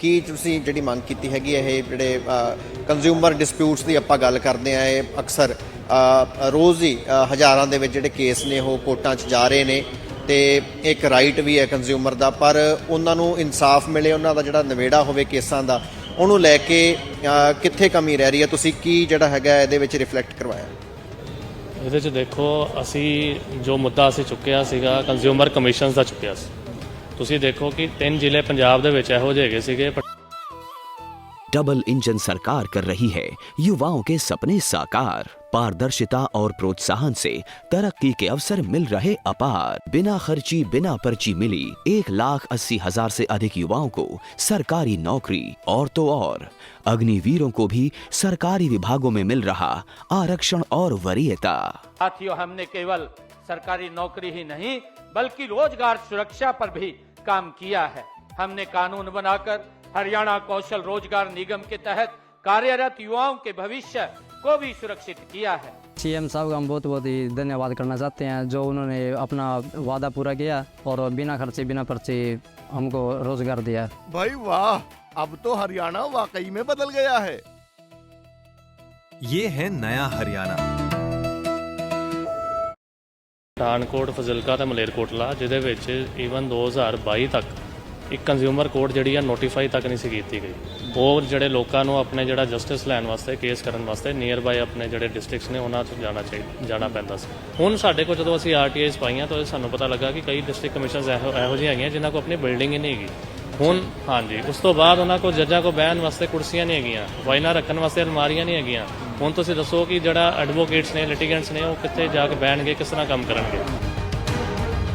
ਕੀ ਤੁਸੀਂ ਜਿਹੜੀ ਮੰਗ ਕੀਤੀ ਹੈਗੀ ਹੈ, ਇਹ ਜਿਹੜੇ ਕੰਜ਼ਿਊਮਰ ਡਿਸਪਿਊਟਸ ਦੀ ਆਪਾਂ ਗੱਲ ਕਰਦੇ ਆ ਇਹ ਅਕਸਰ ਰੋਜ਼ ਹੀ ਹਜ਼ਾਰਾਂ ਦੇ ਵਿੱਚ ਜਿਹੜੇ ਕੇਸ ਨੇ, ਉਹ ਕੋਰਟਾਂ 'ਚ ਜਾ ਰਹੇ ਨੇ ਤੇ ਇੱਕ ਰਾਈਟ ਵੀ ਹੈ ਕੰਜ਼ਿਊਮਰ ਦਾ, ਪਰ ਉਹਨਾਂ ਨੂੰ ਇਨਸਾਫ ਮਿਲੇ, ਉਹਨਾਂ ਦਾ ਜਿਹੜਾ ਨਵੇੜਾ ਹੋਵੇ ਕੇਸਾਂ ਦਾ, ਉਹਨੂੰ ਲੈ ਕੇ ਕਿੱਥੇ ਕਮੀ ਰਹਿ ਰਹੀ ਹੈ? ਤੁਸੀਂ ਕੀ ਜਿਹੜਾ ਹੈਗਾ, ਇਹਦੇ ਵਿੱਚ ਰਿਫਲੈਕਟ ਕਰਵਾਇਆ? ਇਹਦੇ 'ਚ ਦੇਖੋ, ਅਸੀਂ ਜੋ ਮੁੱਦਾ ਅਸੀਂ ਚੁੱਕਿਆ ਸੀਗਾ ਕੰਜ਼ਿਊਮਰ ਕਮਿਸ਼ਨਸ ਦਾ ਚੁੱਕਿਆ ਸੀ। ਤੁਸੀਂ ਦੇਖੋ ਕਿ ਤਿੰਨ ਜ਼ਿਲ੍ਹੇ ਪੰਜਾਬ ਦੇ ਵਿੱਚ ਇਹੋ ਜਿਹੇ ਹੈਗੇ ਸੀਗੇ ਪ- डबल इंजन सरकार कर रही है युवाओं के सपने साकार पारदर्शिता और प्रोत्साहन से तरक्की के अवसर मिल रहे अपार बिना खर्ची बिना पर्ची मिली एक लाख अस्सी हजार से अधिक युवाओं को सरकारी नौकरी और तो और अग्निवीरों को भी सरकारी विभागों में मिल रहा आरक्षण और वरीयता साथियों हमने केवल सरकारी नौकरी ही नहीं बल्कि रोजगार सुरक्षा पर भी काम किया है। हमने कानून बनाकर हरियाणा कौशल रोज़गार निगम के तहत कार्यरत युवाओं के भविष्य को भी सुरक्षित किया है। सीएम साहब का हम बहुत बहुत ही धन्यवाद करना चाहते हैं। जो उन्होंने अपना वादा पूरा किया और बिना खर्चे बिना पर्चे हमको रोज़गार दिया भाई वाह अब तो हरियाणा वाकई में बदल गया है। ये है नया हरियाणा। ਪਠਾਨਕੋਟ ਫਜ਼ਿਲਕਾ ਤੇ ਮਲੇਰਕੋਟਲਾ, ਜਿਹਦੇ ਵਿੱਚ ਈਵਨ 2022 ਤੱਕ ਇੱਕ ਕੰਜ਼ਿਊਮਰ ਕੋਰਟ ਜਿਹੜੀ ਆ ਨੋਟੀਫਾਈ ਤੱਕ ਨਹੀਂ ਸੀ ਕੀਤੀ ਗਈ। ਹੋਰ ਜਿਹੜੇ ਲੋਕਾਂ ਨੂੰ ਆਪਣੇ ਜਿਹੜਾ ਜਸਟਿਸ ਲੈਣ ਵਾਸਤੇ ਕੇਸ ਕਰਨ ਵਾਸਤੇ ਨੀਅਰ ਬਾਈ ਆਪਣੇ ਜਿਹੜੇ ਡਿਸਟ੍ਰਿਕਟਸ ਨੇ, ਉਹਨਾਂ 'ਚ ਜਾਣਾ ਚਾਹੀਦਾ ਜਾਣਾ ਪੈਂਦਾ ਸੀ। ਹੁਣ ਸਾਡੇ ਕੋਲ ਜਦੋਂ ਅਸੀਂ ਆਰਟੀਆਈਸ ਪਾਈਆਂ ਤਾਂ ਸਾਨੂੰ ਪਤਾ ਲੱਗਾ ਕਿ ਕਈ ਡਿਸਟ੍ਰਿਕਟ ਕਮਿਸ਼ਨਸ ਇਹੋ ਇਹੋ ਜਿਹੀਆਂ ਹੈਗੀਆਂ ਜਿਨ੍ਹਾਂ ਕੋਲ ਆਪਣੀ ਬਿਲਡਿੰਗ ਹੀ ਨਹੀਂ ਹੈਗੀ। ਹੁਣ ਹਾਂਜੀ, ਉਸ ਤੋਂ ਬਾਅਦ ਉਹਨਾਂ ਕੋਲ ਜੱਜਾਂ ਕੋਲ ਬਹਿਣ ਵਾਸਤੇ ਕੁਰਸੀਆਂ ਨਹੀਂ ਹੈਗੀਆਂ ਵਾਈਨਾ ਰੱਖਣ ਵਾਸਤੇ ਅਲਮਾਰੀਆਂ ਨਹੀਂ ਹੈਗੀਆਂ ਹੁਣ ਤੁਸੀਂ ਦੱਸੋ ਕਿ ਜਿਹੜਾ ਐਡਵੋਕੇਟਸ ਨੇ ਲਿਟੀਗੈਂਟਸ ਨੇ, ਉਹ ਕਿੱਥੇ ਜਾ ਕੇ ਬਹਿਣਗੇ, ਕਿਸ ਤਰ੍ਹਾਂ ਕੰਮ ਕਰਨਗੇ?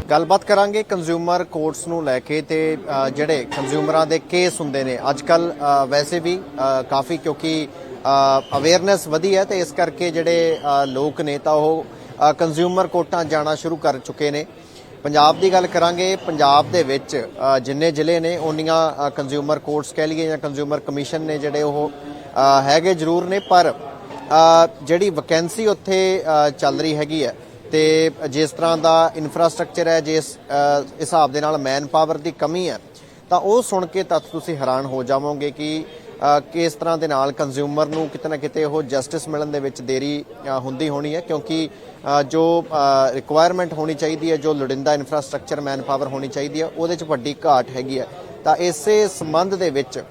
ਗੱਲਬਾਤ ਕਰਾਂਗੇ ਕੰਜ਼ਿਊਮਰ ਕੋਰਟਸ ਨੂੰ ਲੈ ਕੇ ਤੇ ਜਿਹੜੇ ਕੰਜ਼ਿਊਮਰਾਂ ਦੇ ਕੇਸ ਹੁੰਦੇ ਨੇ। ਅੱਜ ਕੱਲ ਵੈਸੇ ਵੀ ਕਾਫੀ ਕਿਉਂਕਿ ਅਵੇਅਰਨੈਸ ਵਧੀ ਹੈ ਤੇ ਇਸ ਕਰਕੇ ਜਿਹੜੇ ਲੋਕ ਨੇ ਤਾਂ ਉਹ ਕੰਜ਼ਿਊਮਰ ਕੋਰਟਾਂ ਜਾਣਾ ਸ਼ੁਰੂ ਕਰ ਚੁੱਕੇ ਨੇ। ਪੰਜਾਬ ਦੀ ਗੱਲ ਕਰਾਂਗੇ, ਪੰਜਾਬ ਦੇ ਵਿੱਚ ਜਿੰਨੇ ਜ਼ਿਲ੍ਹੇ ਨੇ ਉਹਨੀਆਂ ਕੰਜ਼ਿਊਮਰ ਕੋਰਟਸ ਕਹਿ ਲਈਏ ਜਾਂ ਕੰਜ਼ਿਊਮਰ ਕਮਿਸ਼ਨ ਨੇ ਜਿਹੜੇ ਉਹ ਹੈਗੇ ਜ਼ਰੂਰ ਨੇ, ਪਰ ਜਿਹੜੀ ਵੈਕੈਂਸੀ ਉੱਥੇ ਚੱਲ ਰਹੀ ਹੈਗੀ ਹੈ ਤੇ ਜਿਸ ਤਰ੍ਹਾਂ ਦਾ ਇਨਫਰਾਸਟ੍ਰਕਚਰ ਹੈ, ਜਿਸ ਹਿਸਾਬ ਦੇ ਨਾਲ ਮੈਨ ਪਾਵਰ ਦੀ ਕਮੀ ਹੈ, ਤਾਂ ਉਹ ਸੁਣ ਕੇ ਤੱਕ ਤੁਸੀਂ ਹੈਰਾਨ ਹੋ ਜਾਵੋਗੇ ਕਿ ਕਿਸ ਤਰ੍ਹਾਂ ਦੇ ਨਾਲ ਕੰਜ਼ਿਊਮਰ ਨੂੰ ਕਿਤੇ ਨਾ ਕਿਤੇ ਉਹ ਜਸਟਿਸ ਮਿਲਣ ਦੇ ਵਿੱਚ ਦੇਰੀ ਹੁੰਦੀ ਹੋਣੀ ਹੈ, ਕਿਉਂਕਿ ਜੋ ਰਿਕੁਆਇਰਮੈਂਟ ਹੋਣੀ ਚਾਹੀਦੀ ਹੈ, ਜੋ ਲੋੜਿੰਦਾ ਇਨਫਰਾਸਟ੍ਰਕਚਰ ਮੈਨ ਪਾਵਰ ਹੋਣੀ ਚਾਹੀਦੀ ਹੈ, ਉਹਦੇ 'ਚ ਵੱਡੀ ਘਾਟ ਹੈਗੀ ਹੈ। ਤਾਂ ਇਸੇ ਸੰਬੰਧ ਦੇ ਵਿੱਚ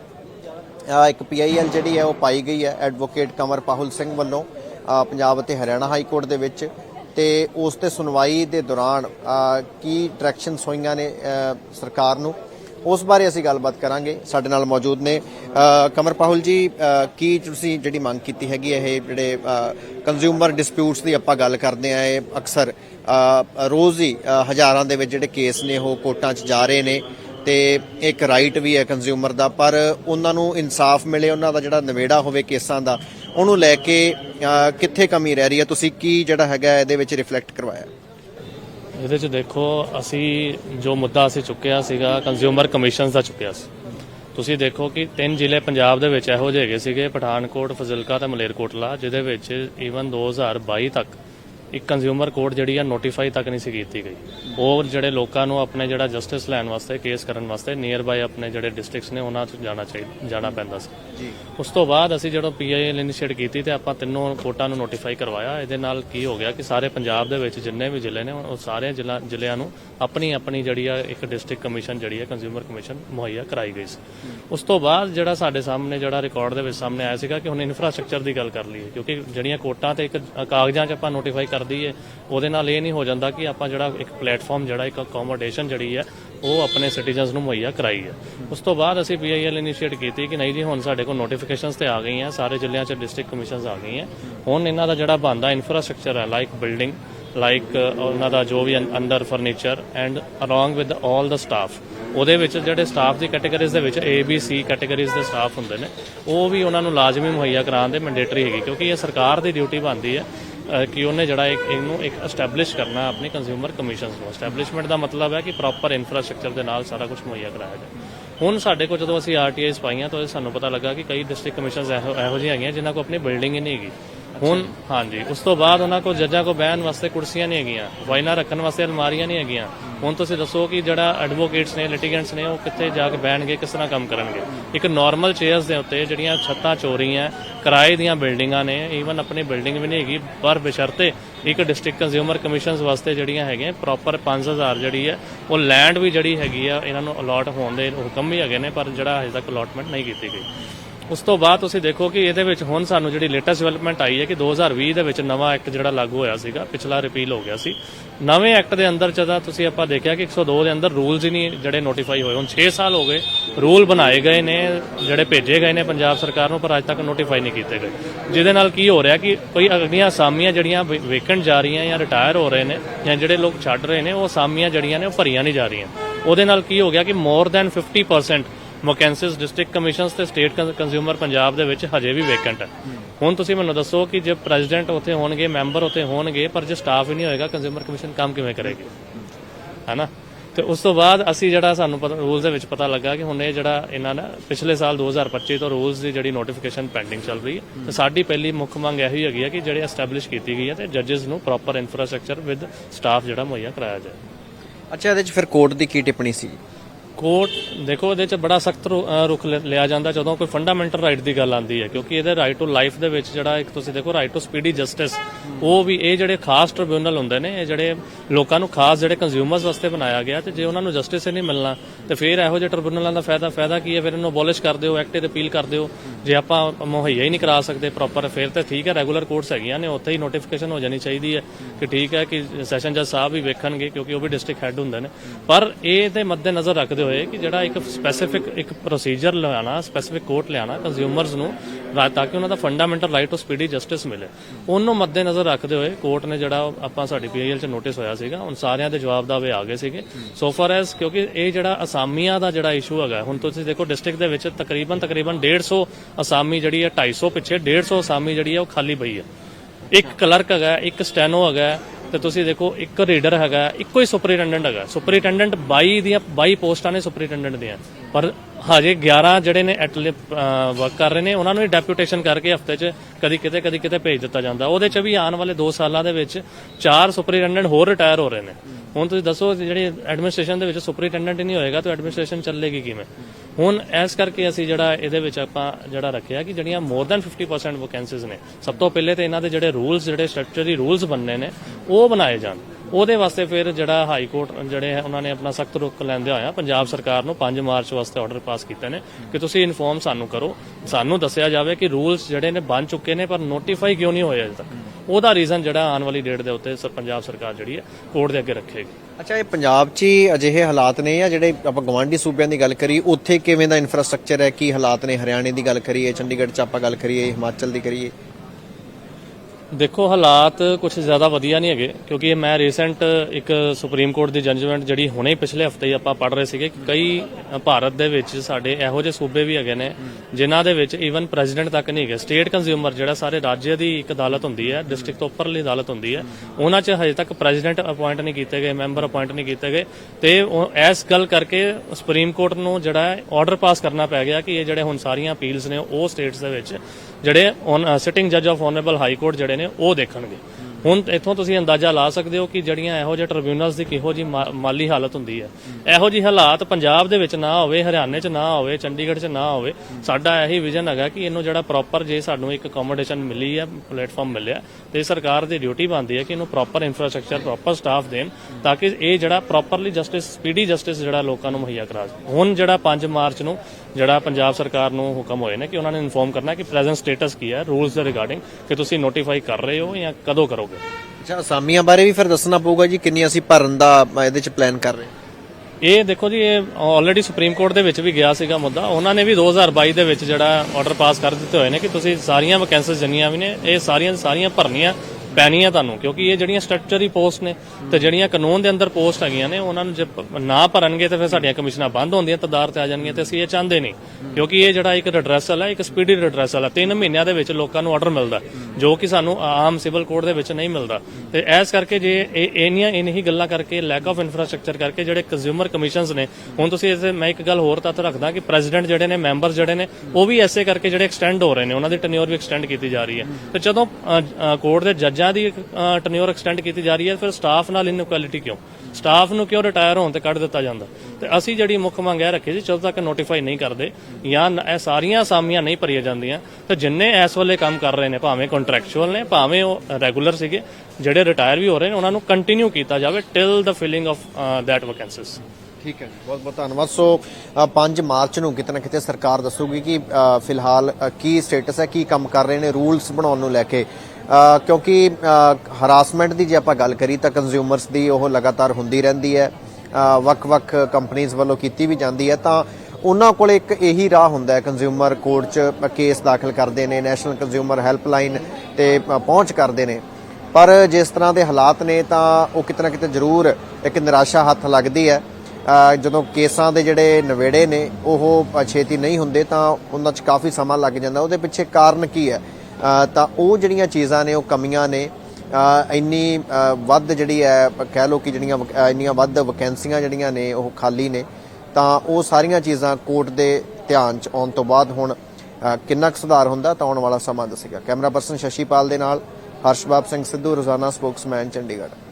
ਇੱਕ ਪੀਆਈਐਲ ਜਿਹੜੀ ਹੈ ਉਹ ਪਾਈ ਗਈ ਹੈ ਐਡਵੋਕੇਟ ਕੰਵਰ ਪਾਹੁਲ ਸਿੰਘ ਵੱਲੋਂ ਪੰਜਾਬ ਅਤੇ ਹਰਿਆਣਾ ਹਾਈ ਕੋਰਟ ਦੇ ਵਿੱਚ ਤੇ ਉਸ ਤੇ ਸੁਣਵਾਈ ਦੇ ਦੌਰਾਨ ਕੀ ਡਾਇਰੈਕਸ਼ਨਸ ਹੋਈਆਂ ਨੇ ਸਰਕਾਰ ਨੂੰ? ਉਸ ਬਾਰੇ ਅਸੀਂ ਗੱਲਬਾਤ ਕਰਾਂਗੇ। ਸਾਡੇ ਨਾਲ ਮੌਜੂਦ ਨੇ ਅ, ਕਮਰ ਪਾਹੁਲ ਜੀ ਕੀ ਤੁਸੀਂ ਜਿਹੜੀ ਮੰਗ ਕੀਤੀ ਹੈਗੀ ਇਹ ਜਿਹੜੇ ਕੰਜ਼ਿਊਮਰ ਡਿਸਪਿਊਟਸ ਦੀ ਆਪਾਂ ਗੱਲ ਕਰਦੇ ਆ ਇਹ ਅਕਸਰ ਰੋਜ਼ ਹੀ ਹਜ਼ਾਰਾਂ ਦੇ ਵਿੱਚ ਜਿਹੜੇ ਕੇਸ ਨੇ ਉਹ ਕੋਰਟਾਂ 'ਚ ਜਾ ਰਹੇ ਨੇ। ਤੇ ਇੱਕ ਰਾਈਟ ਵੀ ਹੈ ਕੰਜ਼ਿਊਮਰ ਦਾ, ਪਰ ਉਹਨਾਂ ਨੂੰ ਇਨਸਾਫ ਮਿਲੇ, ਉਹਨਾਂ ਦਾ ਜਿਹੜਾ ਨਵੇੜਾ ਹੋਵੇ ਕੇਸਾਂ ਦਾ, ਉਹਨੂੰ ਲੈ ਕੇ ਕਿੱਥੇ ਕਮੀ ਰਹਿ ਰਹੀ ਹੈ? ਤੁਸੀਂ ਕੀ ਜਿਹੜਾ ਹੈਗਾ ਇਹਦੇ ਵਿੱਚ ਰਿਫਲੈਕਟ ਕਰਵਾਇਆ? ਇਹਦੇ 'ਚ ਦੇਖੋ, ਅਸੀਂ ਜੋ ਮੁੱਦਾ ਅਸੀਂ ਚੁੱਕਿਆ ਸੀਗਾ ਕੰਜ਼ਿਊਮਰ ਕਮਿਸ਼ਨਸ ਦਾ ਚੁੱਕਿਆ ਸੀ। ਤੁਸੀਂ ਦੇਖੋ ਕਿ ਤਿੰਨ ਜ਼ਿਲ੍ਹੇ ਪੰਜਾਬ ਦੇ ਵਿੱਚ ਇਹੋ ਜਿਹੇ ਹੈਗੇ ਸੀਗੇ, ਪਠਾਨਕੋਟ, ਫਜ਼ਿਲਕਾ ਤੇ ਮਲੇਰਕੋਟਲਾ, ਜਿਹਦੇ ਵਿੱਚ ਈਵਨ 2022 ਤੱਕ ਇੱਕ ਕੰਜ਼ਿਊਮਰ ਕੋਰਟ ਜਿਹੜੀ ਆ ਨੋਟੀਫਾਈ ਤੱਕ ਨਹੀਂ ਸੀ ਕੀਤੀ ਗਈ। ਉਹ ਜਿਹੜੇ ਲੋਕਾਂ ਨੂੰ ਆਪਣੇ ਜਿਹੜਾ ਜਸਟਿਸ ਲੈਣ ਵਾਸਤੇ ਕੇਸ ਕਰਨ ਵਾਸਤੇ ਨੀਅਰ ਬਾਈ ਆਪਣੇ ਜਿਹੜੇ ਡਿਸਟ੍ਰਿਕਟਸ ਨੇ ਉਹਨਾਂ ਤੋਂ ਜਾਣਾ ਚਾਹੀਦਾ ਜਾਣਾ ਪੈਂਦਾ ਸੀ। ਜੀ। ਉਸ ਤੋਂ ਬਾਅਦ ਅਸੀਂ ਜਦੋਂ ਪੀਆਈਐਲ ਇਨੀਸ਼ੀਏਟ ਕੀਤੀ ਤੇ ਆਪਾਂ ਤਿੰਨੋਂ ਕੋਰਟਾਂ ਨੂੰ ਨੋਟੀਫਾਈ ਕਰਵਾਇਆ। ਇਹਦੇ ਨਾਲ ਕੀ ਹੋ ਗਿਆ ਕਿ ਸਾਰੇ ਪੰਜਾਬ ਦੇ ਵਿੱਚ ਜਿੰਨੇ ਵੀ ਜ਼ਿਲ੍ਹੇ ਨੇ ਉਹ ਸਾਰੇ ਜ਼ਿਲ੍ਹਾ ਜ਼ਿਲ੍ਹਿਆਂ ਨੂੰ ਆਪਣੀ ਆਪਣੀ ਜਿਹੜੀ ਆ ਇੱਕ ਡਿਸਟ੍ਰਿਕਟ ਕਮਿਸ਼ਨ ਜਿਹੜੀ ਹੈ ਕੰਜ਼ਿਊਮਰ ਕਮਿਸ਼ਨ ਮੁਹੱਈਆ ਕਰਾਈ ਗਈ ਸੀ। ਉਸ ਤੋਂ ਬਾਅਦ ਜਿਹੜਾ ਸਾਡੇ ਸਾਹਮਣੇ ਜਿਹੜਾ ਰਿਕਾਰਡ ਦੇ ਵਿੱਚ ਸਾਹਮਣੇ ਆਇਆ ਸੀਗਾ ਕਿ ਹੁਣ ਇਨਫਰਾਸਟ੍ਰਕਚਰ ਦੀ ਗੱਲ ਕਰ ਲਈਏ ਕਿਉਂਕਿ ਜਿਹੜੀਆਂ ਕੋਰਟਾਂ ਤੇ ਇੱਕ ਕਾਗਜ਼ਾਂ 'ਚ ਆਪਾਂ ਨੋਟੀਫਾਈ ਕਰ ਦਈਏ ਉਹਦੇ ਨਾਲ ਇਹ ਨਹੀਂ ਹੋ ਜਾਂਦਾ ਕਿ ਆਪਾਂ ਜਿਹੜਾ ਇੱਕ ਪਲੇਟਫਾਰਮ ਜਿਹੜਾ ਇੱਕ ਅਕੋਮੋਡੇਸ਼ਨ ਜਿਹੜੀ ਹੈ ਉਹ ਆਪਣੇ ਸਿਟੀਜ਼ਨਸ ਨੂੰ ਮੁਹੱਈਆ ਕਰਾਈ ਹੈ ਉਸ ਤੋਂ ਬਾਅਦ ਅਸੀਂ ਪੀਆਈਐਲ ਇਨੀਸ਼ੀਏਟ ਕੀਤੀ ਕਿ ਨਹੀਂ ਜੀ, ਹੁਣ ਸਾਡੇ ਕੋਲ ਨੋਟੀਫਿਕੇਸ਼ਨਸ ਤੇ ਆ ਗਈਆਂ, ਸਾਰੇ ਜ਼ਿਲ੍ਹਿਆਂ 'ਚ ਡਿਸਟ੍ਰਿਕਟ ਕਮਿਸ਼ਨਸ ਆ ਗਈਆਂ। ਹੁਣ ਇਹਨਾਂ ਦਾ ਜਿਹੜਾ ਬਣਦਾ ਇਨਫਰਾਸਟ੍ਰਕਚਰ ਹੈ ਲਾਈਕ ਬਿਲਡਿੰਗ ਲਾਈਕ ਉਹਨਾਂ ਦਾ ਜੋ ਵੀ ਅੰਦਰ ਫਰਨੀਚਰ ਐਂਡ ਅਲੋਂਗ ਵਿਦ 올 ਦਾ ਸਟਾਫ ਉਹਦੇ ਵਿੱਚ ਜਿਹੜੇ ਸਟਾਫ ਦੀ ਕੈਟਾਗਰੀਜ਼ ਦੇ ਵਿੱਚ ਏ ਬੀ ਸੀ ਕੈਟਾਗਰੀਜ਼ ਦੇ ਸਟਾਫ ਹੁੰਦੇ ਨੇ, ਉਹ ਵੀ ਉਹਨਾਂ ਨੂੰ ਲਾਜ਼ਮੀ ਮੁਹੱਈਆ ਕਰਾਉਣ ਦੇ ਮੈਂਡੇਟਰੀ ਹੈਗੀ, ਕਿਉਂਕਿ ਇਹ ਸਰਕਾਰ ਦੀ ਡਿਊਟੀ ਬਣਦੀ ਹੈ। ਕਿ ਉਹਨੇ ਜਿਹੜਾ ਇੱਕ ਇਹਨੂੰ ਇੱਕ ਐਸਟੈਬਲਿਸ਼ ਕਰਨਾ ਆਪਣੀ ਕੰਜ਼ਿਊਮਰ ਕਮਿਸ਼ਨਸ ਨੂੰ। ਐਸਟੈਬਲਿਸ਼ਮੈਂਟ ਦਾ ਮਤਲਬ ਹੈ ਕਿ ਪ੍ਰੋਪਰ ਇਨਫਰਾਸਟ੍ਰਕਚਰ ਦੇ ਨਾਲ ਸਾਰਾ ਕੁਝ ਮੁਹੱਈਆ ਕਰਾਇਆ ਜਾਏ। ਹੁਣ ਸਾਡੇ ਕੋਲ ਜਦੋਂ ਅਸੀਂ ਆਰਟੀਆਈਸ ਪਾਈਆਂ ਤਾਂ ਸਾਨੂੰ ਪਤਾ ਲੱਗਾ ਕਿ ਕਈ ਡਿਸਟ੍ਰਿਕਟ ਕਮਿਸ਼ਨਸ ਇਹੋ ਇਹੋ ਜਿਹੀਆਂ ਹੈਗੀਆਂ ਜਿਨ੍ਹਾਂ ਕੋਲ ਆਪਣੀ ਬਿਲਡਿੰਗ ਹੀ ਨਹੀਂ ਹੈਗੀ। ਹੁਣ ਹਾਂਜੀ ਉਸ ਤੋਂ ਬਾਅਦ ਉਹਨਾਂ ਕੋਲ ਜੱਜਾਂ ਕੋ ਬਹਿਣ ਵਾਸਤੇ ਕੁਰਸੀਆਂ ਨਹੀਂ ਹੈਗੀਆਂ ਵਾਈਨਾਂ ਰੱਖਣ ਵਾਸਤੇ ਅਲਮਾਰੀਆਂ ਨਹੀਂ ਹੈਗੀਆਂ। ਹੁਣ ਤੁਸੀਂ ਦੱਸੋ ਕਿ ਜਿਹੜਾ ਐਡਵੋਕੇਟਸ ਨੇ ਲਿਟੀਗੈਂਟਸ ਨੇ ਉਹ ਕਿੱਥੇ ਜਾ ਕੇ ਬਹਿਣਗੇ ਕਿਸ ਤਰ੍ਹਾਂ ਕੰਮ ਕਰਨਗੇ? ਇੱਕ ਨਾਰਮਲ ਚੇਅਰਸ ਦੇ ਉੱਤੇ ਜਿਹੜੀਆਂ ਛੱਤਾਂ ਚੋਰੀਆਂ ਕਿਰਾਏ ਦੀਆਂ ਬਿਲਡਿੰਗਾਂ ਨੇ ਈਵਨ ਆਪਣੀ ਬਿਲਡਿੰਗ ਵੀ ਨਹੀਂ ਹੈਗੀ ਪਰ ਬਸ਼ਰਤੇ ਇੱਕ ਡਿਸਟ੍ਰਿਕਟ ਕੰਜ਼ਿਊਮਰ ਕਮਿਸ਼ਨਸ ਵਾਸਤੇ ਜਿਹੜੀਆਂ ਹੈਗੀਆਂ ਪ੍ਰੋਪਰ 5000 ਜਿਹੜੀ ਹੈ ਉਹ ਲੈਂਡ ਵੀ ਜਿਹੜੀ ਹੈਗੀ ਆ ਇਹਨਾਂ ਨੂੰ ਅਲਾਟ ਹੋਣ ਦੇ ਹੁਕਮ ਵੀ ਹੈਗੇ ਨੇ ਪਰ ਜਿਹੜਾ ਹਜੇ ਤੱਕ ਅਲਾਟਮੈਂਟ ਨਹੀਂ ਕੀਤੀ ਗਈ। ਉਸ ਤੋਂ ਬਾਅਦ ਤੁਸੀਂ ਦੇਖੋ ਕਿ ਇਹਦੇ ਵਿੱਚ ਹੁਣ ਸਾਨੂੰ ਜਿਹੜੀ ਲੇਟੈਸਟ ਡਿਵੈਲਪਮੈਂਟ ਆਈ ਹੈ ਕਿ 2020 ਦੇ ਵਿੱਚ ਨਵਾਂ ਐਕਟ ਜਿਹੜਾ ਲਾਗੂ ਹੋਇਆ ਸੀਗਾ, ਪਿਛਲਾ ਰਿਪੀਲ ਹੋ ਗਿਆ ਸੀ। ਨਵੇਂ ਐਕਟ ਦੇ ਅੰਦਰ ਜਦੋਂ ਤੁਸੀਂ ਆਪਾਂ ਦੇਖਿਆ ਕਿ 102 ਦੇ ਅੰਦਰ ਰੂਲਸ ਹੀ ਨਹੀਂ ਜਿਹੜੇ ਨੋਟੀਫਾਈ ਹੋਏ। ਹੁਣ 6 ਸਾਲ ਹੋ ਗਏ ਰੂਲ ਬਣਾਏ ਗਏ ਨੇ, ਜਿਹੜੇ ਭੇਜੇ ਗਏ ਨੇ ਪੰਜਾਬ ਸਰਕਾਰ ਨੂੰ, ਪਰ ਅੱਜ ਤੱਕ ਨੋਟੀਫਾਈ ਨਹੀਂ ਕੀਤੇ ਗਏ। ਜਿਹਦੇ ਨਾਲ ਕੀ ਹੋ ਰਿਹਾ ਕਿ ਕੋਈ ਅਗਲੀਆਂ ਅਸਾਮੀਆਂ ਜਿਹੜੀਆਂ ਵੇਕੈਂਟ ਜਾ ਰਹੀਆਂ ਜਾਂ ਰਿਟਾਇਰ ਹੋ ਰਹੇ ਨੇ ਜਾਂ ਜਿਹੜੇ ਲੋਕ ਛੱਡ ਰਹੇ ਨੇ, ਉਹ ਅਸਾਮੀਆਂ ਜਿਹੜੀਆਂ ਨੇ, ਉਹ ਭਰੀਆਂ ਨਹੀਂ ਜਾ ਰਹੀਆਂ। ਉਹਦੇ ਨਾਲ ਕੀ ਹੋ ਗਿਆ ਕਿ more than 50% vacancies district commissions ਤੇ ਸਟੇਟ ਕੰਜ਼ਿਊਮਰ ਪੰਜਾਬ ਦੇ ਵਿੱਚ ਹਜੇ ਵੀ ਵੇਕੈਂਟ ਹੈ। ਹੁਣ ਤੁਸੀਂ ਮੈਨੂੰ ਦੱਸੋ ਕਿ ਜੇ ਪ੍ਰੈਜ਼ੀਡੈਂਟ ਉੱਥੇ ਹੋਣਗੇ ਮੈਂਬਰ ਉੱਥੇ ਹੋਣਗੇ ਪਰ ਜੇ ਸਟਾਫ ਹੀ ਨਹੀਂ ਹੋਏਗਾ ਕੰਜ਼ਿਊਮਰ ਕਮਿਸ਼ਨ ਕੰਮ ਕਿਵੇਂ ਕਰੇਗੀ? ਹੈਨਾ? ਤੇ ਉਸ ਤੋਂ ਬਾਅਦ ਅਸੀਂ ਜਿਹੜਾ ਸਾਨੂੰ ਰੂਲਸ ਦੇ ਵਿੱਚ ਪਤਾ ਲੱਗਾ ਕਿ ਹੁਣ ਇਹ ਜਿਹੜਾ ਇਹਨਾਂ ਨੇ ਪਿਛਲੇ ਸਾਲ 2025 ਤੋਂ ਰੂਲਸ ਦੀ ਜਿਹੜੀ ਨੋਟੀਫਿਕੇਸ਼ਨ ਪੈਂਡਿੰਗ ਚੱਲ ਰਹੀ ਹੈ ਤੇ ਸਾਡੀ ਪਹਿਲੀ ਮੁੱਖ ਮੰਗ ਇਹੋ ਹੀ ਹੈਗੀ ਹੈ ਕਿ ਜਿਹੜੇ ਐਸਟੈਬਲਿਸ਼ ਕੀਤੀ ਗਈ ਹੈ ਤੇ ਜੱਜਸ ਨੂੰ ਪ੍ਰੋਪਰ ਇਨਫਰਾਸਟ੍ਰਕਚਰ ਵਿਦ ਸਟਾਫ ਜਿਹੜਾ ਮੁਹੱਈਆ ਕਰਾਇਆ ਜਾਏ। ਅੱਛਾ ਇਹਦੇ 'ਚ ਫਿਰ ਕੋਰਟ ਦੀ ਕੀ ਟਿੱਪਣੀ ਸੀ? ਕੋਰਟ, ਦੇਖੋ ਇਹਦੇ ਚ ਬੜਾ ਸਖਤ ਰੁਖ ਲ- ਲਿਆ ਜਾਂਦਾ ਜਦੋਂ ਕੋਈ ਫੰਡਾਮੈਂਟਲ ਰਾਈਟ ਦੀ ਗੱਲ ਆਉਂਦੀ ਹੈ, ਕਿਉਂਕਿ ਇਹਦੇ ਰਾਈਟ ਟੂ ਲਾਈਫ ਦੇ ਵਿੱਚ ਜਿਹੜਾ ਇੱਕ ਤੁਸੀਂ ਦੇਖੋ ਰਾਈਟ ਟੂ ਸਪੀਡੀ ਜਸਟਿਸ ਉਹ ਵੀ ਇਹ ਜਿਹੜੇ ਖਾਸ ਟ੍ਰਿਬਿਊਨਲ ਹੁੰਦੇ ਨੇ, ਇਹ ਜਿਹੜੇ ਲੋਕਾਂ ਨੂੰ ਖਾਸ ਜਿਹੜੇ ਕੰਜ਼ਿਊਮਰਸ ਵਾਸਤੇ ਬਣਾਇਆ ਗਿਆ ਤੇ ਜੇ ਉਹਨਾਂ ਨੂੰ ਜਸਟਿਸ ਹੀ ਨਹੀਂ ਮਿਲਣਾ, ਤੇ ਫਿਰ ਇਹੋ ਜਿਹੇ ਟ੍ਰਿਬਿਊਨਲਾਂ ਦਾ ਫਾਇਦਾ ਫਾਇਦਾ ਕੀ ਹੈ? ਫਿਰ ਇਹਨੂੰ ਅਬੋਲਿਸ਼ ਕਰ ਦਿਓ ਐਕਟ ਤੇ ਅਪੀਲ ਕਰ ਦਿਓ। ਜੇ ਆਪਾਂ ਮੁਹੱਈਆ ਹੀ ਨਹੀਂ ਕਰਾ ਸਕਦੇ ਪ੍ਰੋਪਰ ਫਿਰ ਤੇ ਠੀਕ ਹੈ ਰੈਗੂਲਰ ਕੋਰਟਸ ਹੈਗੀਆਂ ਨੇ, ਉੱਥੇ ਹੀ ਨੋਟੀਫਿਕੇਸ਼ਨ ਹੋ ਜਾਣੀ ਚਾਹੀਦੀ ਹੈ ਕਿ ਠੀਕ ਹੈ ਕਿ ਸੈਸ਼ਨ ਜੱਜ ਸਾਹਿਬ ਵੀ ਵੇਖਣਗੇ, ਕਿਉਂਕਿ ਉਹ ਵੀ ਡਿਸਟ੍ਰਿਕਟ ਹੈੱਡ ਹੁੰਦੇ ਨੇ। ਪਰ ਇਹ ਤੇ ਮੱਦੇ ਨਜ਼ਰ ਰੱਖਦੇ ਹੋਏ ਕਿ ਜਿਹੜਾ ਇੱਕ ਸਪੈਸੀਫਿਕ ਇੱਕ ਪ੍ਰੋਸੀਜਰ ਲਿਆਣਾ ਸਪੈਸੀਫਿਕ ਕੋਰਟ ਲਿਆਣਾ ਕੰਜ਼ਿਊਮਰਸ ਨੂੰ ਤਾਂ ਕਿ ਉਹਨਾਂ ਦਾ fundamental right to speedy justice ਮਿਲੇ। ਉਹਨੂੰ ਮੱਦੇ ਨਜ਼ਰ ਰੱਖਦੇ ਹੋਏ ਕੋਰਟ ਨੇ ਜਿਹੜਾ ਆਪਾਂ ਸਾਡੀ ਪੀਆਈਐਲ ਚ ਨੋਟਿਸ ਹੋਇਆ ਸੀਗਾ, ਹੁਣ ਸਾਰਿਆਂ ਦੇ ਜਵਾਬ ਦਾਵੇ ਆ ਗਏ ਸੀਗੇ। ਸੋ ਫਾਰ ਐਸ ਕਿਉਂਕਿ ਇਹ ਜਿਹੜਾ ਅਸਾਮੀਆਂ ਦਾ ਜਿਹੜਾ ਇਸ਼ੂ ਹੈਗਾ, ਹੁਣ ਤੁਸੀਂ ਦੇਖੋ ਡਿਸਟ੍ਰਿਕਟ ਦੇ ਵਿੱਚ ਤਕਰੀਬਨ ਤਕਰੀਬਨ 150 ਅਸਾਮੀ ਜਿਹੜੀ ਹੈ 250 ਪਿੱਛੇ 150 ਅਸਾਮੀ ਜਿਹੜੀ ਹੈ ਉਹ ਖਾਲੀ ਪਈ ਹੈ। ਇੱਕ ਕਲਰਕ ਹੈਗਾ, ਇੱਕ ਸਟੈਨੋ ਹੈਗਾ ਤੇ ਤੁਸੀਂ ਦੇਖੋ, ਇੱਕ ਰੀਡਰ ਹੈਗਾ, ਇੱਕੋ ਹੀ ਸੁਪਰੀਟੈਂਡੈਂਟ ਹੈਗਾ। ਸੁਪਰੀਟੈਂਡੈਂਟ 22 ਦੀਆਂ 22 ਪੋਸਟਾਂ ਨੇ ਸੁਪਰੀਟੈਂਡੈਂਟ ਦੀਆਂ। ਪਰ ਹਜੇ 11 ਜਿਹੜੇ ਨੇ ਐਟਲੇ ਵਰਕ ਕਰ ਰਹੇ ਨੇ, ਉਹਨਾਂ ਨੂੰ ਹੀ ਡੈਪੂਟੇਸ਼ਨ ਕਰਕੇ ਹਫ਼ਤੇ 'ਚ ਕਦੀ ਕਿਤੇ ਕਦੀ ਕਿਤੇ ਭੇਜ ਦਿੱਤਾ ਜਾਂਦਾ। ਉਹਦੇ 'ਚ ਵੀ ਆਉਣ ਵਾਲੇ 2 ਸਾਲਾਂ ਦੇ ਵਿੱਚ ਚਾਰ ਸੁਪਰੀਟੈਂਡੈਂਟ ਹੋਰ ਰਿਟਾਇਰ ਹੋ ਰਹੇ ਨੇ। ਹੁਣ ਤੁਸੀਂ ਦੱਸੋ, ਜਿਹੜੀ ਐਡਮਿਨਿਸਟ੍ਰੇਸ਼ਨ ਦੇ ਵਿੱਚ ਸੁਪਰੀਟੈਂਡੈਂਟ ਹੀ ਨਹੀਂ ਹੋਏਗਾ, ਤਾਂ ਐਡਮਿਨਿਸਟ੍ਰੇਸ਼ਨ ਚੱਲੇਗੀ ਕਿਵੇਂ? ਹੁਣ ਇਸ ਕਰਕੇ ਅਸੀਂ ਜਿਹੜਾ ਇਹਦੇ ਵਿੱਚ ਆਪਾਂ ਜਿਹੜਾ ਰੱਖਿਆ ਕਿ ਜਿਹੜੀਆਂ ਮੋਰ ਦੈਨ 50% ਵੈਕੈਂਸੀਜ਼ ਨੇ, ਸਭ ਤੋਂ ਪਹਿਲੇ ਤੇ ਇਹਨਾਂ ਦੇ ਜਿਹੜੇ ਰੂਲਸ ਜਿਹੜੇ ਸਟ੍ਰਕਚਰਰੀ ਰੂਲਸ ਬਣਨੇ ਨੇ, ਉਹ ਬਣਾਏ ਜਾਣ। ਉਹਦੇ ਵਾਸਤੇ ਫਿਰ ਜਿਹੜਾ ਹਾਈ ਕੋਰਟ, ਜਿਹੜੇ ਹੈ ਉਹਨਾਂ ਨੇ ਆਪਣਾ ਸਖਤ ਰੁਖ ਲੈਂਦੇ ਹੋਇਆ ਪੰਜਾਬ ਸਰਕਾਰ ਨੂੰ 5 ਮਾਰਚ ਵਾਸਤੇ ਆਰਡਰ ਪਾਸ ਕੀਤੇ ਨੇ ਕਿ ਤੁਸੀਂ ਇਨਫੋਰਮ ਸਾਨੂੰ ਕਰੋ। ਸਾਨੂੰ ਦੱਸਿਆ ਜਾਵੇ ਕਿ ਰੂਲਸ ਜਿਹੜੇ ਨੇ ਬਣ ਚੁੱਕੇ ਨੇ, ਪਰ ਨੋਟੀਫਾਈ ਕਿਉਂ ਨਹੀਂ ਹੋਏ ਅਜੇ ਤੱਕ? ਉਹਦਾ ਰੀਜ਼ਨ ਜਿਹੜਾ ਆਉਣ ਵਾਲੀ ਡੇਟ ਦੇ ਉੱਤੇ ਸਰ ਪੰਜਾਬ ਸਰਕਾਰ ਜਿਹੜੀ ਹੈ ਕੋਰਟ ਦੇ ਅੱਗੇ ਰੱਖੇਗੀ। ਅੱਛਾ, ਇਹ ਪੰਜਾਬ 'ਚ ਹੀ ਅਜਿਹੇ ਹਾਲਾਤ ਨੇ ਜਾਂ ਜਿਹੜੇ ਆਪਾਂ ਗਵਾਂਢੀ ਸੂਬਿਆਂ ਦੀ ਗੱਲ ਕਰੀਏ, ਉੱਥੇ ਕਿਵੇਂ ਦਾ ਇਨਫਰਾਸਟ੍ਰਕਚਰ ਹੈ? ਕੀ ਹਾਲਾਤ ਨੇ? ਹਰਿਆਣੇ ਦੀ ਗੱਲ ਕਰੀਏ, ਚੰਡੀਗੜ੍ਹ 'ਚ ਆਪਾਂ ਗੱਲ ਕਰੀਏ, ਹਿਮਾਚਲ ਦੀ ਕਰੀਏ। ਦੇਖੋ, ਹਾਲਾਤ ਕੁਝ ਜ਼ਿਆਦਾ ਵਧੀਆ ਨਹੀਂ ਹੈਗੇ, ਕਿਉਂਕਿ ਇਹ ਮੈਂ ਰੀਸੈਂਟ ਇੱਕ ਸੁਪਰੀਮ ਕੋਰਟ ਦੀ ਜੱਜਮੈਂਟ ਜਿਹੜੀ ਹੁਣੇ ਪਿਛਲੇ ਹਫ਼ਤੇ ਹੀ ਆਪਾਂ ਪੜ੍ਹ ਰਹੇ ਸੀਗੇ ਕਿ ਕਈ ਭਾਰਤ ਦੇ ਵਿੱਚ ਸਾਡੇ ਇਹੋ ਜਿਹੇ ਸੂਬੇ ਵੀ ਹੈਗੇ ਨੇ, ਜਿਨ੍ਹਾਂ ਦੇ ਵਿੱਚ ਈਵਨ ਪ੍ਰੈਜ਼ੀਡੈਂਟ ਤੱਕ ਨਹੀਂ ਹੈਗੇ ਸਟੇਟ ਕੰਜ਼ਿਊਮਰ ਜਿਹੜਾ ਸਾਰੇ ਰਾਜ ਦੀ ਇੱਕ ਅਦਾਲਤ ਹੁੰਦੀ ਹੈ ਡਿਸਟ੍ਰਿਕਟ ਤੋਂ ਉੱਪਰਲੀ ਅਦਾਲਤ ਹੁੰਦੀ ਹੈ, ਉਹਨਾਂ 'ਚ ਹਜੇ ਤੱਕ ਪ੍ਰੈਜ਼ੀਡੈਂਟ ਅਪਾਇੰਟ ਨਹੀਂ ਕੀਤੇ ਗਏ ਮੈਂਬਰ ਅਪਾਇੰਟ ਨਹੀਂ ਕੀਤੇ ਗਏ, ਤੇ ਉਹ ਇਸ ਗੱਲ ਕਰਕੇ ਸੁਪਰੀਮ ਕੋਰਟ ਨੂੰ ਜਿਹੜਾ ਆਰਡਰ ਪਾਸ ਕਰਨਾ ਪੈ ਗਿਆ ਕਿ ਇਹ ਜਿਹੜੇ ਹੁਣ ਸਾਰੀਆਂ ਅਪੀਲਸ ਨੇ ਉਹ ਸਟੇਟਸ ਦੇ ਵਿੱਚ ਜਿਹੜੇ ਸਿਟਿੰਗ ਜੱਜ ਆਫ ਆਨਰੇਬਲ ਹਾਈ ਕੋਰਟ ਜਿਹੜੇ ਨੇ, ਉਹ ਦੇਖਣਗੇ। ਹੁਣ ਇੱਥੋਂ ਤੁਸੀਂ ਅੰਦਾਜ਼ਾ ਲਾ ਸਕਦੇ ਹੋ ਕਿ ਜਿਹੜੀਆਂ ਇਹੋ ਜਿਹੇ ਟ੍ਰਿਬਿਊਨਲਸ ਦੀ ਕਿਹੋ ਜੀ ਮਾਲੀ ਹਾਲਤ ਹੁੰਦੀ ਹੈ। ਇਹੋ ਜੀ ਹਾਲਾਤ ਪੰਜਾਬ ਦੇ ਵਿੱਚ ਨਾ ਹੋਵੇ, ਹਰਿਆਣੇ 'ਚ ਨਾ ਹੋਵੇ, ਚੰਡੀਗੜ੍ਹ 'ਚ ਨਾ ਹੋਵੇ, ਸਾਡਾ ਇਹੀ ਵਿਜ਼ਨ ਹੈਗਾ ਕਿ ਇਹਨੂੰ ਜਿਹੜਾ ਪ੍ਰੋਪਰ ਜੇ ਸਾਨੂੰ ਇੱਕ ਅਕੋਮੋਡੇਸ਼ਨ ਮਿਲੀ ਹੈ ਪਲੇਟਫਾਰਮ ਮਿਲਿਆ, ਤੇ ਸਰਕਾਰ ਦੀ ਡਿਊਟੀ ਬਣਦੀ ਹੈ ਕਿ ਇਹਨੂੰ ਪ੍ਰੋਪਰ ਇਨਫਰਾਸਟ੍ਰਕਚਰ ਪ੍ਰੋਪਰ ਸਟਾਫ ਦੇਣ, ਤਾਂ ਕਿ ਇਹ ਜਿਹੜਾ ਪ੍ਰੋਪਰਲੀ ਜਸਟਿਸ ਸਪੀਡੀ ਜਸਟਿਸ ਜਿਹੜਾ ਲੋਕਾਂ ਨੂੰ ਮੁਹੱਈਆ ਕਰਾ ਹੁਣ ਜਿਹੜਾ 5 ਮਾਰਚ ਨੂੰ ਜਿਹੜਾ ਪੰਜਾਬ ਸਰਕਾਰ ਨੂੰ ਹੁਕਮ ਹੋਏ ਨੇ ਕਿ ਉਹਨਾਂ ਨੇ ਇਨਫੋਰਮ ਕਰਨਾ ਕਿ ਪ੍ਰੈਜ਼ੈਂਟ ਸਟੇਟਸ ਕੀ ਹੈ ਰੂਲਸ ਦੇ ਰਿਗਾਰਡਿੰਗ ਕਿ ਤੁਸੀਂ ਨੋਟੀਫਾਈ ਕਰ ਰਹੇ ਹੋ ਜਾਂ ਕਦੋਂ ਕਰੋਗੇ? ਅੱਛਾ ਅਸਾਮੀਆਂ ਬਾਰੇ ਵੀ ਫਿਰ ਦੱਸਣਾ ਪਊਗਾ ਜੀ ਕਿੰਨੀ ਅਸੀਂ ਭਰਨ ਦਾ ਇਹਦੇ 'ਚ ਪਲਾਨ ਕਰ ਰਹੇ ਹਾਂ। ਇਹ ਦੇਖੋ ਜੀ ਇਹ ਆਲਰੇਡੀ ਸੁਪਰੀਮ ਕੋਰਟ ਦੇ ਵਿੱਚ ਵੀ ਗਿਆ ਸੀਗਾ ਮੁੱਦਾ। ਉਹਨਾਂ ਨੇ ਵੀ 2022 ਦੇ ਵਿੱਚ ਜਿਹੜਾ ਆਰਡਰ ਪਾਸ ਕਰ ਦਿੱਤੇ ਹੋਏ ਨੇ ਕਿ ਤੁਸੀਂ ਸਾਰੀਆਂ ਵੈਕੈਂਸੀਜ਼ ਜਿੰਨੀਆਂ ਵੀ ਨੇ ਇਹ ਸਾਰੀਆਂ ਸਾਰੀਆਂ ਭਰਨੀਆਂ ਪੈਣੀ ਹੈ ਤੁਹਾਨੂੰ, ਕਿਉਂਕਿ ਇਹ ਜਿਹੜੀਆਂ ਸਟਰਕਚਰੀ ਪੋਸਟ ਨੇ ਤੇ ਜਿਹੜੀਆਂ ਕਾਨੂੰਨ ਦੇ ਅੰਦਰ ਪੋਸਟ ਹੈਗੀਆਂ ਨੇ, ਉਹਨਾਂ ਨੂੰ ਜੇ ਪ- ਨਾ ਭਰਨਗੇ ਤੇ ਫਿਰ ਸਾਡੀਆਂ ਕਮਿਸ਼ਨਾਂ ਬੰਦ ਹੁੰਦੀਆਂ ਤਦਾਰ ਤੇ ਆ ਜਾਣਗੀਆਂ ਤੇ ਅਸੀਂ ਇਹ ਚਾਹੁੰਦੇ ਨਹੀਂ। ਕਿਉਂਕਿ ਇਹ ਜਿਹੜਾ ਇੱਕ ਰਿਡਰੈਸਲ ਹੈ, ਇੱਕ ਸਪੀਡੀ ਰਿਡਰੈਸਲ ਹੈ। 3 ਮਹੀਨਿਆਂ ਦੇ ਵਿੱਚ ਲੋਕਾਂ ਨੂੰ ਆਰਡਰ ਮਿਲਦਾ ਜੋ ਕਿ ਸਾਨੂੰ ਆਮ ਸਿਵਲ ਕੋਡ ਦੇ ਵਿੱਚ ਨਹੀਂ ਮਿਲਦਾ। ਤੇ ਇਸ ਕਰਕੇ ਜੇ ਇਹ ਇਹਨੀਆਂ ਇਨਹੀ ਗੱਲਾਂ ਕਰਕੇ ਲੈਕ ਆਫ ਇਨਫਰਾਸਟ੍ਰਕਚਰ ਕਰਕੇ ਜਿਹੜੇ ਕੰਜ਼ਿਊਮਰ ਕਮਿਸ਼ਨਸ ਨੇ, ਹੁਣ ਤੁਸੀਂ ਇਸੇ ਮੈਂ ਇੱਕ ਗੱਲ ਹੋਰ ਤੱਥ ਰੱਖਦਾ ਕਿ ਪ੍ਰੈਜ਼ੀਡੈਂਟ ਜਿਹੜੇ ਨੇ ਮੈਂਬਰ ਜਿਹੜੇ ਨੇ, ਉਹ ਵੀ ਐਸੇ ਕਰਕੇ ਜਿਹੜੇ ਐਕਸਟੈਂਡ ਹੋ ਰਹੇ ਨੇ, ਉਹਨਾਂ ਦੀ ਟੈਨਿਓਰ ਵੀ ਐਕਸਟੈਂਡ ਕੀਤੀ ਜਾ ਰਹੀ ਹੈ। ਤੇ ਜਦੋਂ ਕੋਰਟ ਦੇ ਜੱਜਾਂ ਦੀ ਟੈਨਿਓਰ ਐਕਸਟੈਂਡ ਕੀਤੀ ਜਾ ਰਹੀ ਹੈ ਫਿਰ ਸਟਾਫ ਨਾਲ ਇਨਕੁਐਲਿਟੀ ਕਿਉਂ? ਸਟਾਫ ਨੂੰ ਕਿਉਂ ਰਿਟਾਇਰ ਹੋਣ ਤੇ ਕੱਢ ਦਿੱਤਾ ਜਾਂਦਾ? ਤੇ ਅਸੀਂ ਜਿਹੜੀ ਮੁੱਖ ਮੰਗ ਇਹ ਰੱਖੀ ਸੀ ਜਦੋਂ ਤੱਕ ਨੋਟੀਫਾਈ ਨਹੀਂ ਕਰਦੇ ਜਾਂ ਇਹ ਸਾਰੀਆਂ ਅਸਾਮੀਆਂ ਨਹੀਂ ਭਰੀਆਂ ਜਾਂਦੀਆਂ ਤੇ ਜਿੰਨੇ ਇਸ ਵੇਲੇ ਕੰਮ ਕਰ ਰਹੇ ਨੇ ਭਾਵੇਂ ਕੰਟਰੈਕਚੁਅਲ ਨੇ ਭਾਵੇਂ ਉਹ ਰੈਗੂਲਰ ਸੀਗੇ ਜਿਹੜੇ ਰਿਟਾਇਰ ਵੀ ਹੋ ਰਹੇ ਨੇ ਉਹਨਾਂ ਨੂੰ ਕੰਟੀਨਿਊ ਕੀਤਾ ਜਾਵੇ till the filling of that vacancies ਠੀਕ ਹੈ ਜੀ ਬਹੁਤ ਬਹੁਤ ਧੰਨਵਾਦ। ਸੋ ਅ, 5 ਮਾਰਚ ਨੂੰ ਕਿਤੇ ਨਾ ਕਿਤੇ ਸਰਕਾਰ ਦੱਸੂਗੀ ਕਿ ਫਿਲਹਾਲ ਕੀ ਸਟੇਟਸ ਹੈ ਕੀ ਕੰਮ ਕਰ ਰਹੇ ਨੇ ਰੂਲਸ ਬਣਾਉਣ ਨੂੰ ਲੈ ਕੇ। ਕਿਉਂਕਿ ਹਰਾਸਮੈਂਟ ਦੀ ਜੇ ਆਪਾਂ ਗੱਲ ਕਰੀ ਤਾਂ ਕੰਜ਼ਿਊਮਰਸ ਦੀ ਉਹ ਲਗਾਤਾਰ ਹੁੰਦੀ ਰਹਿੰਦੀ ਹੈ। ਵੱਖ-ਵੱਖ ਕੰਪਨੀਆਂ ਵੱਲੋਂ ਕੀਤੀ ਵੀ ਜਾਂਦੀ ਹੈ ਤਾਂ ਉਹਨਾਂ ਕੋਲ ਇੱਕ ਇਹੀ ਰਾਹ ਹੁੰਦਾ ਹੈ। ਕੰਜ਼ਿਊਮਰ ਕੋਰਟ 'ਚ ਕੇਸ ਦਾਖਲ ਕਰਦੇ ਨੇ ਨੈਸ਼ਨਲ ਕੰਜ਼ਿਊਮਰ ਹੈਲਪਲਾਈਨ ਤੇ ਪਹੁੰਚ ਕਰਦੇ ਨੇ। ਪਰ ਜਿਸ ਤਰ੍ਹਾਂ ਦੇ ਹਾਲਾਤ ਨੇ ਤਾਂ ਉਹ ਕਿਤੇ ਨਾ ਕਿਤੇ ਜ਼ਰੂਰ ਇੱਕ ਨਿਰਾਸ਼ਾ ਹੱਥ ਲੱਗਦੀ ਹੈ। ਜਦੋਂ ਕੇਸਾਂ ਦੇ ਜਿਹੜੇ ਨਵੇੜੇ ਨੇ, ਉਹ ਛੇਤੀ ਨਹੀਂ ਹੁੰਦੇ ਤਾਂ ਉਹਨਾਂ 'ਚ ਕਾਫੀ ਸਮਾਂ ਲੱਗ ਜਾਂਦਾ। ਉਹਦੇ ਪਿੱਛੇ ਕਾਰਨ ਕੀ ਹੈ? ਤਾਂ ਉਹ ਜਿਹੜੀਆਂ ਚੀਜ਼ਾਂ ਨੇ, ਉਹ ਕਮੀਆਂ ਨੇ। ਇੰਨੀ ਵੱਧ ਜਿਹੜੀ ਹੈ, ਕਹਿ ਲਓ ਕਿ ਜਿਹੜੀਆਂ ਵਕ- ਇੰਨੀਆਂ ਵੱਧ ਵੈਕੈਂਸੀਆਂ ਜਿਹੜੀਆਂ ਨੇ, ਉਹ ਖਾਲੀ ਨੇ। ਤਾਂ ਉਹ ਸਾਰੀਆਂ ਚੀਜ਼ਾਂ ਕੋਰਟ ਦੇ ਧਿਆਨ 'ਚ ਆਉਣ ਤੋਂ ਬਾਅਦ ਹੁਣ ਕਿੰਨਾ ਕੁ ਸੁਧਾਰ ਹੁੰਦਾ, ਤਾਂ ਆਉਣ ਵਾਲਾ ਸਮਾਂ ਦੱਸੇਗਾ। ਕੈਮਰਾ ਪਰਸਨ ਸ਼ਸ਼ੀਪਾਲ ਦੇ ਨਾਲ, ਹਰਸ਼ਬਾਬ ਸਿੰਘ ਸਿੱਧੂ, ਰੋਜ਼ਾਨਾ ਸਪੋਕਸਮੈਨ, ਚੰਡੀਗੜ੍ਹ।